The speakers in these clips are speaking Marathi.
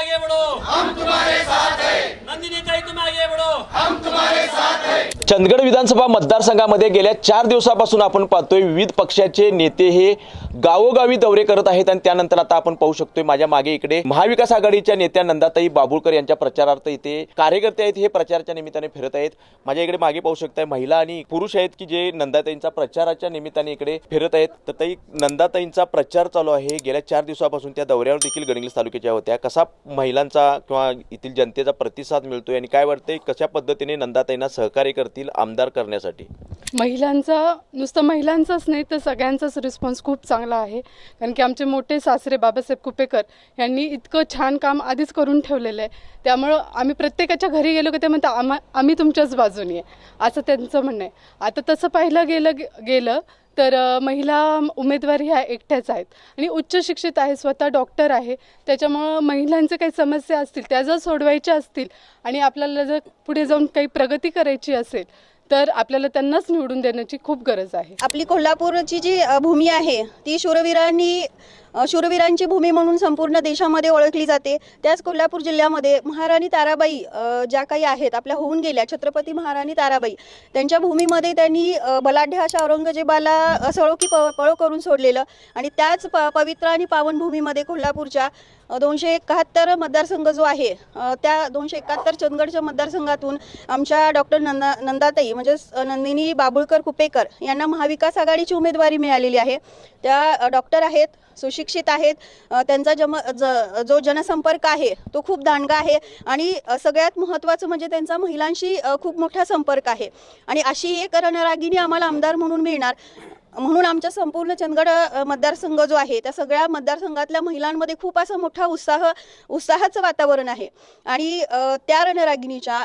आगे बढ़ो हम तुम्हारे साथ हैं। नंदिनी ताई तुम आगे बढ़ो चंदगड विधानसभा मतदारसंघामध्ये गेल्या चार दिवसापासून आपण पाहतोय विविध पक्षाचे नेते हे गावोगावी दौरे करत आहेत आणि त्यानंतर आता आपण पाहू शकतोय माझ्या मागे इकडे महाविकास आघाडीच्या नेत्या नंदाताई बाबुळकर यांच्या प्रचारार्थ इथे कार्यकर्ते आहेत हे प्रचाराच्या निमित्ताने फिरत आहेत. माझ्या इकडे मागे पाहू शकताय महिला आणि पुरुष आहेत की जे नंदाताईंचा प्रचाराच्या निमित्ताने इकडे फिरत आहेत. तर ताई नंदाताईंचा प्रचार चालू आहे. गेल्या चार दिवसापासून त्या दौऱ्यावर देखील गणिंग्लिस तालुक्याच्या होत्या. कसा महिलांचा किंवा येथील जनतेचा प्रतिसाद मिळतोय आणि काय वाटतंय? कशा पद्धतीने नंदाताईंना सहकार्य करतील आमदार करण्यासाठी? महिलांचा नुसतं महिलांचाच नाही तर सगळ्यांचाच रिस्पॉन्स खूप चांगला आहे. कारण की आमचे मोठे सासरे बाबासाहेब कुपेकर यांनी इतकं छान काम आधीच करून ठेवलेलं आहे. त्यामुळं आम्ही प्रत्येकाच्या घरी गेलो की ते म्हणतात आम्हा आम्ही तुमच्याच बाजूनी आहे. असं त्यांचं म्हणणं आहे. आता तसं पाहिलं गेलं गेलं तर महिला उमेदवार ह्या एकट्याच आहेत. आणि उच्च शिक्षित आहे स्वतः डॉक्टर आहे. त्याच्यामुळं महिलांचे काही समस्या असतील त्या जर सोडवायच्या असतील आणि आपल्याला जर पुढे जाऊन काही प्रगती करायची असेल तर आपल्याला त्यांनाच निवडून देण्याची खूप गरज आहे. आपली कोल्हापूरची जी भूमी आहे ती शूरवीरांनी शूरवीरांची भूमी म्हणून संपूर्ण देशामध्ये ओळखली जाते. त्याच कोल्हापूर जिल्ह्यामध्ये महाराणी ताराबाई ज्या काही आहेत आपल्या होऊन गेल्या छत्रपती महाराणी ताराबाई त्यांच्या भूमीमध्ये त्यांनी बलाढ्या बलाढ्य अशा औरंगजेबाला अ, सळो की प पळो करून सोडलेलं आणि त्याच प पवित्र आणि पावन भूमीमध्ये कोल्हापूरच्या दोनशे एकाहत्तर मतदारसंघ जो आहे त्या दोनशे एकाहत्तर चंदगडच्या मतदारसंघातून आमच्या डॉक्टर नंदा नंदाताई म्हणजेच नंदिनी बाबुळकर कुपेकर यांना महाविकास आघाडीची उमेदवारी मिळालेली आहे. त्या डॉक्टर आहेत सुशिक्षित आहेत. त्यांचा जम ज जो जनसंपर्क आहे तो खूप दांडगा आहे. आणि सगळ्यात महत्त्वाचं म्हणजे त्यांचा महिलांशी खूप मोठा संपर्क आहे. आणि अशी एक रणरागिनी आम्हाला आमदार म्हणून मिळणार. म्हणून आमच्या संपूर्ण चंदगड मतदारसंघ जो आहे त्या सगळ्या मतदारसंघातल्या महिलांमध्ये खूप असा मोठा उत्साह उत्साहाचं वातावरण आहे. आणि त्या रणरागिणीच्या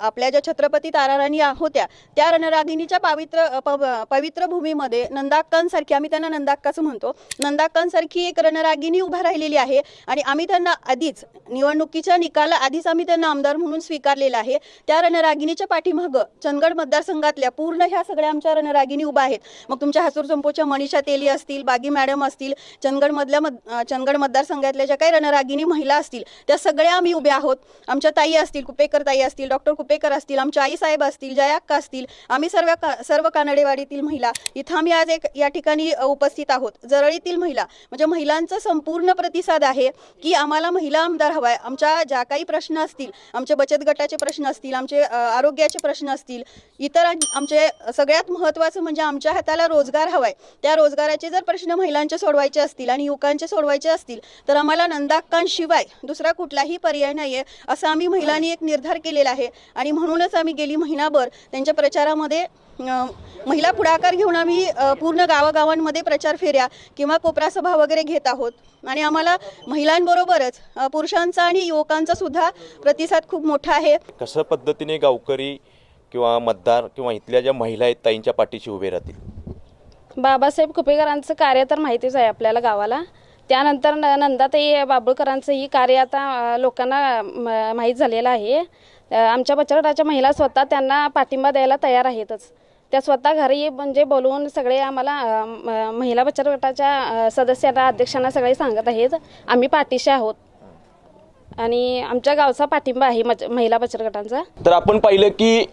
आपल्या ज्या छत्रपती ताराराणी होत्या त्या रणरागिणीच्या पावित्र पव- पवित्र भूमीमध्ये नंदाक्कांसारखी आम्ही त्यांना नंदाक्काचं म्हणतो नंदाक्कांसारखी एक रणरागिणी उभा राहिलेली आहे. आणि आम्ही त्यांना आधीच निवडणुकीच्या निकाला आधीच आम्ही त्यांना आमदार म्हणून स्वीकारलेलं आहे. त्या रणरागिणीच्या पाठीमागं चंदगड मतदारसंघातल्या पूर्ण ह्या सगळ्या आमच्या रणरागिणी उभा आहेत. मग तुमच्या हसूर संपोच्या मनीषा तेली असतील बागी मॅडम असतील चंदगडमधल्या मत चंदगड मतदारसंघातल्या ज्या काही रणरागिनी महिला असतील त्या सगळ्या आम्ही उभ्या आहोत. आमच्या ताई असतील कुपेकर ताई असतील डॉक्टर कुपेकर असतील आमच्या आईसाहेब असतील जयाक्का असतील आम्ही सर्व का सर्व कानडेवाडीतील महिला. इथं आम्ही आज एक या ठिकाणी उपस्थित आहोत. जरळीतील महिला. म्हणजे महिलांचा संपूर्ण प्रतिसाद आहे की आम्हाला महिला आमदार हवाय. आमच्या ज्या काही प्रश्न असतील आमचे बचत गटाचे प्रश्न असतील आमचे आरोग्याचे प्रश्न असतील इतर आमचे सगळ्यात महत्त्वाचं म्हणजे आमच्या हाताला रोजगार रोजगार हवाय. त्या रोजगाराचे जर प्रश्न महिलांचे सोडवायचे असतील आणि युवकांचे सोडवायचे असतील तर आम्हाला नंदाक्कांशिवाय दुसरा कुठलाही पर्याय नाही आहे असं आम्ही महिलांनी एक निर्धार केलेला आहे. आणि म्हणूनच आम्ही गेली महिनाभर त्यांच्या प्रचारामध्ये महिला पुढाकार घेऊन आम्ही पूर्ण गावागावांमध्ये प्रचार फेऱ्या किंवा कोपरा सभा वगैरे घेत आहोत. आणि आम्हाला महिलांबरोबरच पुरुषांचा आणि युवकांचा सुद्धा प्रतिसाद खूप मोठा आहे. कसं पद्धतीने गावकरी किंवा मतदार किंवा इथल्या ज्या महिला आहेत ताईंच्या पाठीशी उभे राहतील? बाबासाहेब कुपेकरांचं कार्य तर माहितीच आहे आपल्याला गावाला. त्यानंतर न- नंदाताई बाबुळकरांचं ही कार्य आता लोकांना म- माहीत झालेलं आहे. आमच्या बचतगटाच्या महिला स्वतः त्यांना पाठिंबा द्यायला तयार आहेतच. त्या स्वतः घरी म्हणजे बोलवून सगळे आम्हाला म- महिला बचत गटाच्या सदस्यांना अध्यक्षांना सगळे सांगत आहेत. आम्ही पाठीशी आहोत. आणि आमच्या गावचा पाठिंबा आहे मच- महिला बचत गटांचा तर आपण पाहिलं की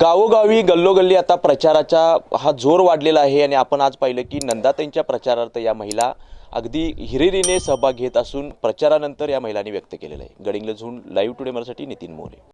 गावोगावी गल्लोगल्ली आता प्रचाराचा हा जोर वाढलेला आहे आणि आपण आज पाहिलं की नंदाताईंच्या प्रचारार्थ या महिला अगदी हिरिरीने सहभाग घेत असून प्रचारानंतर या महिलांनी व्यक्त केलेलं आहे. गडिंग्लजहून लाईव्ह टुडे मराठी नितीन मोरे.